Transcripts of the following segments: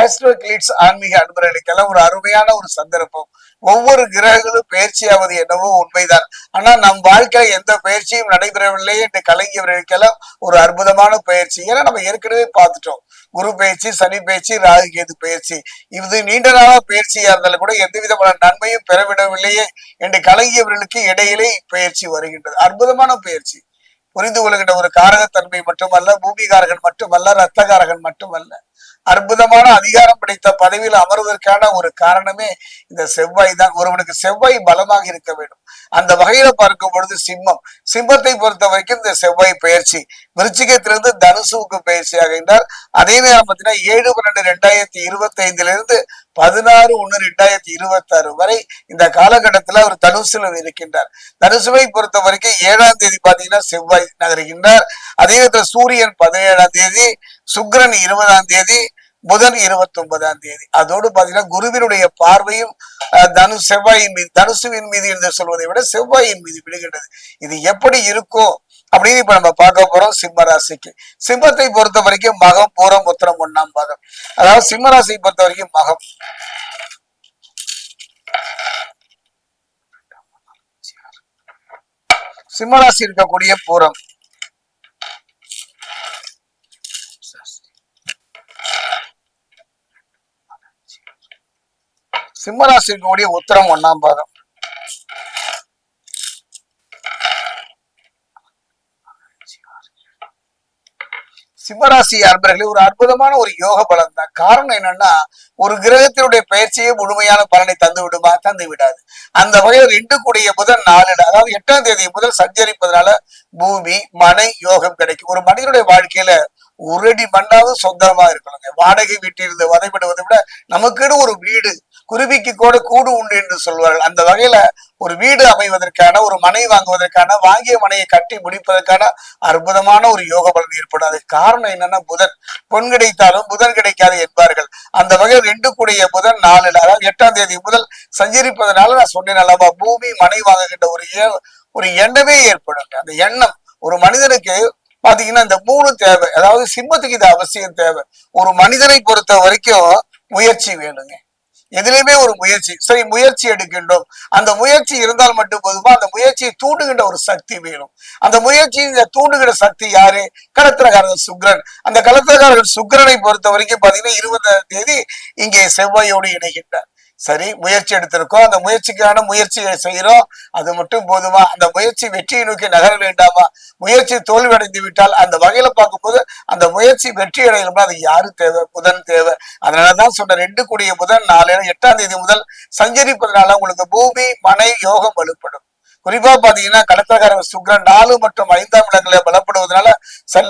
Astro glitz ஆன்மீக அன்பர்களுக்கெல்லாம் ஒரு அருமையான ஒரு சந்தர்ப்பம். ஒவ்வொரு கிரகங்களும் பயிற்சியாவது என்னவோ உண்மைதான். ஆனா நம் வாழ்க்கையில எந்த பயிற்சியும் நடைபெறவில்லை என்று கலங்கியவர்களுக்கெல்லாம் ஒரு அற்புதமான பயிற்சி. ஏன்னா நம்ம ஏற்கனவே பார்த்துட்டோம். குரு பயிற்சி சனி பயிற்சி ராகு கேது பயிற்சி. இது நீண்ட நாளா பயிற்சியா இருந்தாலும் கூட எந்த விதமான நன்மையும் பெறவிடவில்லையே என்று கலங்கியவர்களுக்கு இடையிலே இப்பயிற்சி வருகின்றது. அற்புதமான பயிற்சி. புரிந்து கொள்கின்ற ஒரு காரகத்தன்மை மட்டுமல்ல பூமிகாரகன் மட்டுமல்ல ரத்தகாரகன் மட்டுமல்ல. அற்புதமான அதிகாரம் படைத்த பதவியில் அமர்வதற்கான ஒரு காரணமே இந்த செவ்வாய் தான். ஒருவனுக்கு செவ்வாய் பலமாக இருக்க வேண்டும். அந்த வகையில பார்க்கும் பொழுது சிம்மம். சிம்மத்தை பொறுத்த வரைக்கும் இந்த செவ்வாய் பயிற்சி விருச்சிகத்திலிருந்து தனுசுவுக்கு பயிற்சி ஆகின்றார். அதே நேரம் பார்த்தீங்கன்னா ஏழு பன்னெண்டு ரெண்டாயிரத்தி இருபத்தி ஐந்துல இருந்து பதினாறு ஒன்று ரெண்டாயிரத்தி இருபத்தி ஆறு வரை இந்த காலகட்டத்தில் அவர் தனுசுல இருக்கின்றார். தனுசுவை பொறுத்த வரைக்கும் ஏழாம் தேதி பார்த்தீங்கன்னா செவ்வாய் நகர்கின்றார். அதே நேரத்துல சூரியன் பதினேழாம் தேதி சுக்ரன் இருபதாம் தேதி புதன் இருபத்தி ஒன்பதாம் தேதி. அதோடு பாத்தீங்கன்னா குருவினுடைய பார்வையும் தனு செவ்வாயின் மீது தனுசுவின் மீது என்று சொல்வதை விட செவ்வாயின் மீது விடுகின்றது இது எப்படி இருக்கும் அப்படின்னு இப்ப நம்ம பார்க்க போறோம் சிம்ம ராசிக்கு. சிம்மத்தை பொறுத்த வரைக்கும் மகம் பூரம் உத்திரம் ஒன்னாம் பாதம். அதாவது சிம்ம ராசியை பொறுத்த வரைக்கும் மகம். சிம்மராசி இருக்கக்கூடிய பூரம். சிம்மராசி இருக்கக்கூடிய உத்தரம் ஒண்ணாம் பாதம். சிம்மராசி அன்பர்களே ஒரு அற்புதமான ஒரு யோக பலன் தான் காரணம் என்னன்னா ஒரு கிரகத்தினுடைய பயிற்சியே முழுமையான பலனை தந்து விடுமா தந்து விடாது. அந்த வகையில் ரெண்டு கூடிய புதன் நாலு அதாவது எட்டாம் தேதி முதல் சஞ்சரிப்பதனால பூமி மனை யோகம் கிடைக்கும். ஒரு மனிதனுடைய வாழ்க்கையில ஒரு அடி மண்ணாவது சொந்தமா இருக்கணுங்க. வாடகை வீட்டிலிருந்து வதைப்படுவதை விட நமக்குன்னு ஒரு வீடு குருவிக்கு கூட கூடு உண்டு என்று சொல்வார்கள். அந்த வகையில ஒரு வீடு அமைவதற்கான ஒரு மனை வாங்குவதற்கான வாங்கிய மனையை கட்டி முடிப்பதற்கான அற்புதமான ஒரு யோக பலன் ஏற்படும். அதுக்கு காரணம் என்னன்னா புதன். பொன் கிடைத்தாலும் புதன் கிடைக்காது என்பார்கள். அந்த வகையில் ரெண்டு கூடிய புதன் நாலுல அதாவது எட்டாம் தேதி முதல் சஞ்சரிப்பதனால நான் சொன்னேன் அல்லவா பூமி மனை வாங்குகின்ற ஒரு ஏ- ஒரு எண்ணமே ஏற்படும். அந்த எண்ணம் ஒரு மனிதனுக்கு பாத்தீங்கன்னா இந்த மூணு தேவை அதாவது சிம்மத்துக்கு இது அவசியம் தேவை. ஒரு மனிதனை பொறுத்த வரைக்கும் முயற்சி வேணுங்க. எதிலையுமே ஒரு முயற்சி. சரி முயற்சி எடுக்கின்றோம். அந்த முயற்சி இருந்தால் மட்டும் போதுமா? அந்த முயற்சியை தூண்டுகின்ற ஒரு சக்தி வேணும். அந்த முயற்சி தூண்டுகிற சக்தி யாரு? கடத்திரகாரர் சுக்ரன். அந்த கலத்திரகாரர்கள் சுக்கிரனை பொறுத்த வரைக்கும் பாத்தீங்கன்னா இருபதாம் தேதி இங்கே செவ்வாயோடு இணைகின்றார். சரி முயற்சி எடுத்திருக்கோம். அந்த முயற்சிக்கான முயற்சியை செய்கிறோம். அது மட்டும் போதுமா? அந்த முயற்சி வெற்றியை நோக்கி நகர வேண்டாமா? முயற்சி தோல்வி அடைந்து விட்டால் அந்த வகையில பார்க்கும்போது அந்த முயற்சி வெற்றி அடையணும்னா அது யாரு தேவை? புதன் தேவை. அதனாலதான் சொன்ன ரெண்டு கூடிய புதன் நாலு எட்டாம் தேதி முதல் சஞ்சரிப்பதனால உங்களுக்கு பூமி மனை யோகம் வலுப்படும். குறிப்பா பாத்தீங்கன்னா கடத்தக்காரர் சுக்ரன் நாலு மற்றும் ஐந்தாம் இடங்களை பலப்படுவதனால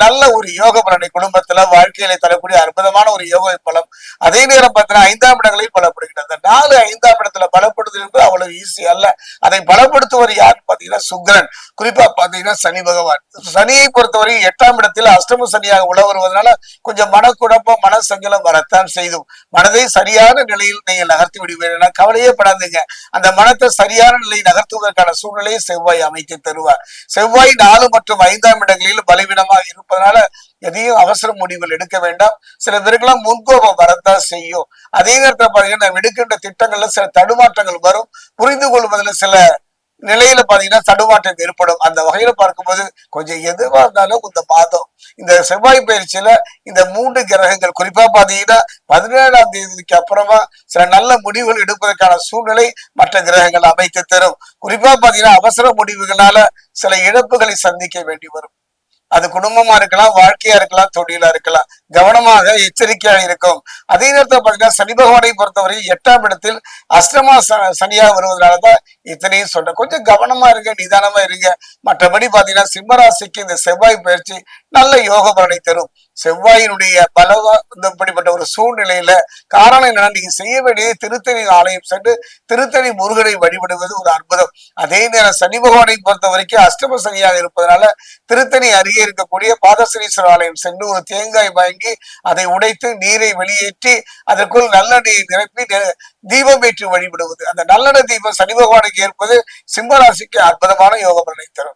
நல்ல ஒரு யோக பலனை குடும்பத்துல வாழ்க்கையில தரக்கூடிய அற்புதமான ஒரு யோக பலம். அதே நேரம் பார்த்தீங்கன்னா ஐந்தாம் இடங்களையும் பலப்படுகிறது அந்த நாலு ஐந்தாம் இடத்துல பலப்படுத்துவது என்பது அவ்வளவு ஈஸி அல்ல. அதை பலப்படுத்துவர் யாருன்னு பாத்தீங்கன்னா சுக்ரன். குறிப்பா பாத்தீங்கன்னா சனி பகவான். சனியை பொறுத்தவரை எட்டாம் இடத்தில் அஷ்டம சனியாக உள்ள வருவதனால கொஞ்சம் மனக்குழப்பம் மன வரத்தான் செய்தும் மனதை சரியான நிலையில் நீங்கள் நகர்த்தி விடுவீர்கள். கவலையே படாதீங்க. அந்த மனத்தை சரியான நிலையில் நகர்த்துவதற்கான சூழ்நிலை சூழ்நிலையை செவ்வாய் அமைத்து தருவார். செவ்வாய் நாலு மற்றும் ஐந்தாம் இடங்களில் பலவீனமாக இருப்பதனால எதையும் அவசர முடிவுகள் எடுக்க வேண்டாம். சில பேருக்கெல்லாம் முன்கோபம் வரத்தான் செய்யும். அதே நேரத்தில் பாருங்க நம்ம எடுக்கின்ற திட்டங்கள்ல சில தடுமாற்றங்கள் வரும். புரிந்து கொள்வதில் சில நிலையில பாத்தீங்கன்னா தடுமாற்றம் ஏற்படும். அந்த வகையில பார்க்கும்போது கொஞ்சம் எதுவா இருந்தாலும் இந்த மாதம் இந்த செவ்வாய் பயிற்சியில இந்த மூன்று கிரகங்கள் குறிப்பா பாத்தீங்கன்னா பதினேழாம் தேதிக்கு அப்புறமா சில நல்ல முடிவுகள் எடுப்பதற்கான சூழ்நிலை மற்ற கிரகங்கள் அமைத்து தரும். குறிப்பா பாத்தீங்கன்னா அவசர முடிவுகளால சில இழப்புகளை சந்திக்க வேண்டி வரும். அது குடும்பமா இருக்கலாம் வாழ்க்கையா இருக்கலாம் தொழிலா இருக்கலாம். கவனமாக எச்சரிக்கையாக இருக்கும். அதே நேரத்தில் பாத்தீங்கன்னா சனி பகவானை பொறுத்தவரை எட்டாம் இடத்தில் அஷ்டமா ச- வருவதனாலதான் இத்தனையும் சொல்றேன். கொஞ்சம் கவனமா இருங்க நிதானமா இருங்க. மற்றபடி பாத்தீங்கன்னா சிம்மராசிக்கு இந்த செவ்வாய் பயிற்சி நல்ல யோக பலனை தரும். செவ்வாயினுடைய பலவா இப்படிப்பட்ட ஒரு சூழ்நிலையில காரணம் என்னன்னா நீங்க செய்ய வேண்டியது திருத்தணி ஆலயம் சென்று திருத்தணி முருகனை வழிபடுவது ஒரு அற்புதம். அதே நேரம் சனி பகவானை பொறுத்த வரைக்கும் அஷ்டம சனியாக இருப்பதனால திருத்தணி அருகே இருக்கக்கூடிய பாதசனீஸ்வரர் ஆலயம் சென்று ஒரு தேங்காய் வாங்கி அதை உடைத்து நீரை வெளியேற்றி அதற்குள் நல்லெண்ணெயை நிரப்பி தீபம் ஏற்றி வழிபடுவது. அந்த நல்லெண்ணெய் தீபம் சனி பகவானுக்கு ஏற்பது சிம்மராசிக்கு அற்புதமான யோக பலனை தரும்.